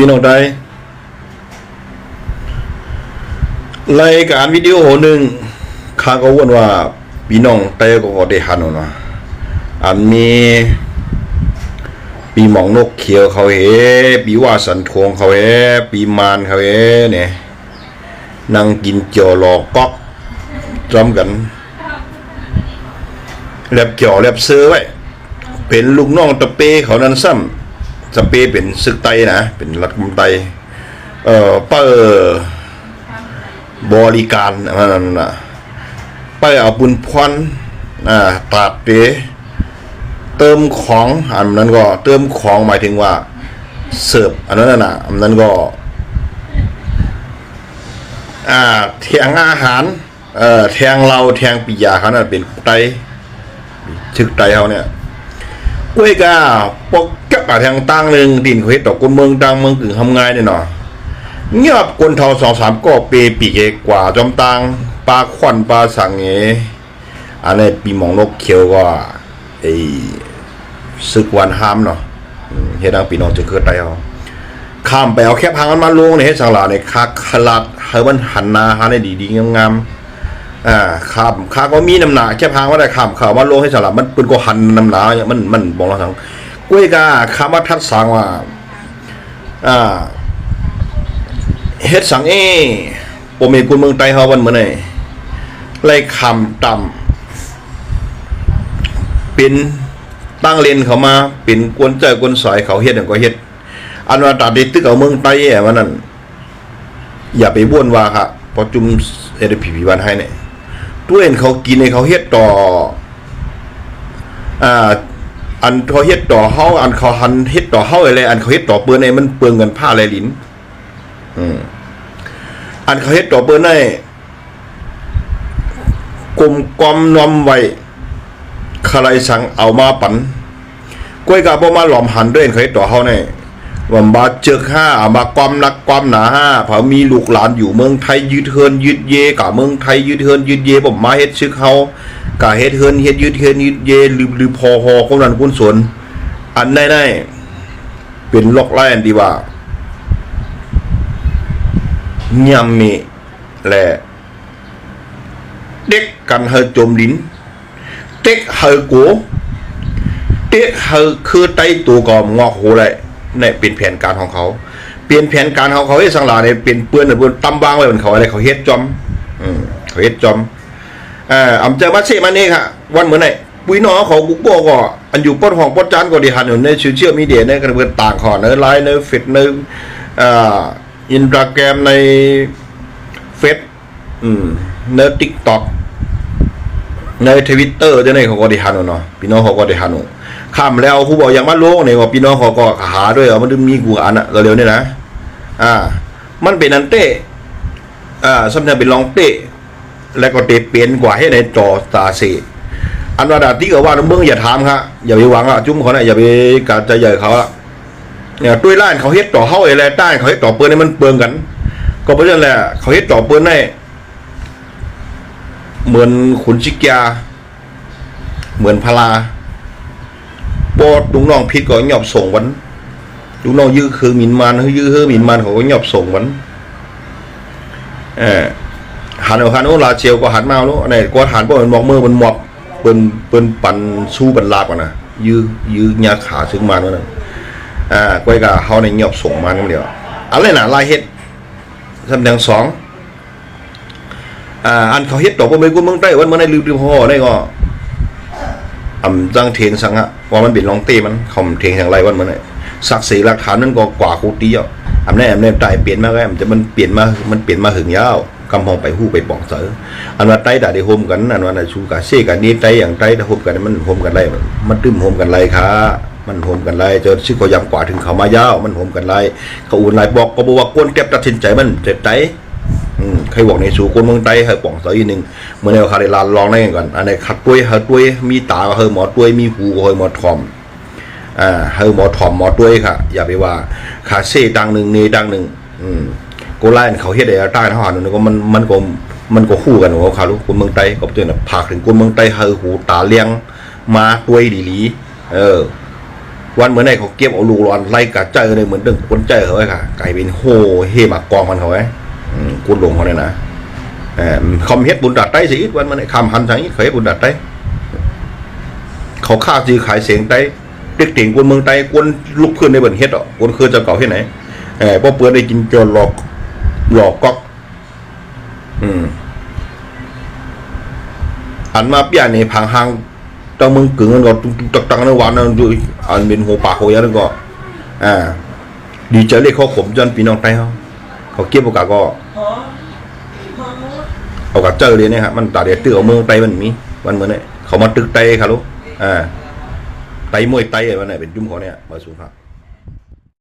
พี่น้องได้รายการวิดีโอหนึ่งข้าก็วนว่าพี่น้องเต้ก็ได้หันเอานะอันมีปีหมองนกเขียวเขาเฮปีว่าสันทวงเขาเฮปีมานเขาเฮเนี่ยนั่งกินเจียวหลอกก๊อกจอมกันแลบเกี่ยวแลบเสื้อไว้เป็นลูกน้องตะเปเขานั้นซ้ำ ตะเปเป็นศึกไตนะเป็นรัฐมนตรีเอ่อเปิดบริการอันนั้นน่ะไปเอาบุญพรอ่าตราดเปเติมของอันนั้นก็เติมของหมายถึงว่าเสิร์ฟอันนั้นน่ะอันนั้นก็อ่าเทียงอาหารเอ่อแทงเราแทงปิยาเขานั่นเป็นไตชึกไตเขาเนี่ยกล้วยกาปก กับอาทางตั้งหนึ่งดินเขาเฮ็ดดอกกุนเมืองดังเมืองกึ่งทำงานเนี่ยเนาะเงียบกนท่าสองสามก็เปปีเกกว่าจอมตังปลาควันปลาสังเงอันนี้ปีหมองนกเขียวก็ไอ้ศึกวันห้ามเนาะอืมเฮ็ดดังปีน้องจะเกิดได้เอาข้ามไปเอาแค่พังมันมาลงในเฮ็ดสังหลาในคาคลัดให้มันหันหนาหาได้ดีๆงามๆอ่าข้ามข้าก็มีน้ำหนาแค่พางว่าได้ข้ามเขามาลงให้สลับมันเป็นก็หันน้ำหนาเนี่ยมันมันบอกเราสัง กล้ยกาคำว่าทัดสังว่าอ่าเฮ็ดสังเอปมเอกุนเมืองไต้เฮาวันเมื่อไหร่ไล่คำต่ำเป็นตั้งเลนเขามาเป็นกวนเจ้ากวนสอยเขาเฮ็ดหยังก็เฮ็ดอันว่าตัดดิตึกเอาเมืองไต้แย่มันนั่นอย่าไปบ้วนว่าค่ะพอจุมเอเดพีพีวันให้เนี่ยตัวเองเขากินในเขาเฮ็ดต่ออ่า อันเขาเฮ็ดต่อเฮาอันเขาหันเฮ็ดต่อเฮาอะไรอันเขาเฮ็ดต่อเปิ้นในมันเปลืองเงินผ้าอะไรลิ้นอืมอันเขาเฮ็ดต่อเปิ้นในกลมกอมนอมไว้ใครสั่งเอามาปันกล้วยกาบ่มาหลอมหันด้วยเขาเฮ็ดต่อเฮาในว่าบาเจอห้าอามาความนักความหนาห้าเผามีลูกหลานอยู่เมืองไทยยืดเฮินยืดเยกะเมืองไทยยืดเฮินยืดเยผมมาเฮ็ดซึกเฮา กะเฮ็ดเฮินเฮ็ดยืดเฮินยืดเยหรือหรือพอฮอคนนั้นคนสวน อันใดๆเป็นล็อกไล่อันที่ว่าญํมีและเด็กกันเฮาจมดิน เต็กเฮาโกเต๊ะเฮาคือไต้ตัวกอมงอกโหเลยเนี่ยเป็นแผนการของเขา เปลี่ยนแผนการของเขาให้สังหลาเนี่ยเป็นเปื้อนเปื้อนตำบางไว้บนเขาอะไรเขาเฮ็ดจอม อืมเขาเฮ็ดจอม อ่าอำเจอมาเซมานี่ค่ะวันเหมือนไหนปุ้ยน้องของบุกโบก็อันอยู่ปดห้องปดจานก็ดีหันอยู่ในโซเชียลมีเดียในกระเบื้องต่างขอในไลน์ในเฟซในอ่าอินสตาแกรมในเฟซอืมในทิกต็อกในทวิตเตอร์จะในเขาก็ด้หันเอาเนาะพี่น้องเขาก็ด้หันข้ามแล้วผู้บอกอย่างมาโลกเนี่ยว่าพี่น้องเขาก็หาด้วยเอามันมีกูอ่านอะเร็วๆนี่นะ อ่า มันเป็นอันเต้อ่าสำเนาเป็นลองเต้ แล้วก็เตะเปลี่ยนกว่าให้ในจอตาเสอันว่าดาที่ก็ว่าเมืองอย่าถามครับอย่าไปหวังอะจุ้มเขาเนี่ยอย่าไปกาใจใหญ่เขาอะเนี่ยด้วยล้านเขาเฮ็ดต่อเฮาไอ้แลใต้เขาเฮ็ดต่อเปิ้นให้มันเปลืองกัน ก็เพราะฉะนั้นแหละเขาเฮ็ดต่อเปิ้นได้เหมือนขุนชิกยา เหมือนพลาปอดลุงน้องพิษก็หยอบส่งวันลุงน้องยื้อคือหมินมันเฮยยื้อเฮ้อหมินมันเขาก็หยอบส่งวันเออ หันเอาหันโอ้ลาเชียวก็หันมาเอาแล้วอันไหนก็หันเพราะมันมองมือมันหมอบเปิ้นเปิ้นปันสู้บันลากว่ะนะยื้อยื้อยาขาซึ่งมันนั่นนะอ่าก้อยกะเฮาในหยอบส่งมันนั่นเดียวอะไรน่ะลายเฮ็ดสำแดงสองอ่าอันเขาเฮ็ดดอกบ่แม่นกูเมืองใต้วันเมื่อไหร่ลืมๆห่อได้ก็อำจังเทงสังอะว่ามันเป็นรองเต้มันเขาเทงทางไรวันเมื่อไหร่ศักดิ์ศรีหลักฐานนั้นก็กว่าคูตีอะอำแน่อำแน่ใต้เปลี่ยนมาแล้วมันจะมันเปลี่ยนมามันเปลี่ยนมาหึงยาว กำหองไปฮู้ไปปองเสออันว่าใต้ดาได้โฮมกันอันว่าน่ะชูกะเซกันนี่ใต้อย่างใต้ถ้าโฮมกันมันโฮมกันไรมันมันตึมโฮมกันไรค่ะมันโฮมกันไรจนชื่อก็ยำกว่าถึงเขามายาวมันโฮมกันไรเขาอุ่นไรบอกก็บอกว่าก้นแก็บตัดสินใจมันเจ็บใจอืมใครบอกในสู่คนเมืองใต้ให้ป่องเสยอีหนึ่งเมื่อในคาได้ลานลองได้ก่อนอันไหนขัดตัวยเฮาตัวยมีตาเฮาหมอตัวยมีหูเฮาหมอทอมอ่าเฮาหมอทอมหมอตัวยค่ะ อย่าไปว่าขาเซ่ดังหนึ่งเนดังหนึ่งอืม โกไล่เขาเฮ็ดได้ใต้ทหารนั่ก็มันมันก็มันก็คู่กันของเขาลูกคนเมืองใต้ก็เตือนภาคถึงคนเมืองใต้เฮาหูตาเลี้ยงมาตัวยดีหลีเออ วันเหมือนไหนเขาเก็บเอาลูกหลอนไล่กะเจเลยเหมือนเดิมคนเจเขาไว้ค่ะกลายเป็นโฮเฮมากองมันเขาไว้กุดหลงเขาเนี่ยนะเออคำเฮ็ดบุญดัดไต้สิวันมันไหนคำหันทางนี้เขาเฮ็ดบุญดัดไต้เขาฆ่าจือขายเสียงไต้เด็กเต่งกวนเมืองไต้กวนลูกเพื่อนในบันเฮ็ดอะกวนเคยจะเก่าที่ไหนเออพอเปื่อนได้กินจนหลอก หลอกก๊อกอืม อันมาเปียนี่พังหางตังมึงกึ่งกันก็ตุกตักตังในวันนั้นดูอันเป็นหัวปากหัวยันก็ อ่า ดีเจเลยเขาขมจนพี่น้องไต้เขาเขาเก็บโอกาสก็เอากับเจอเลยเนี่ยครับมันตาเดียตื้อเอาเมืองไต้มันมีมันเหมือนเนี่ยเขามาตึกไต้ครับลูกอ่าไต้มวยไต้อะไรมันเนี่ยเป็นจุ่มเขาเนี่ยมาสูงครับ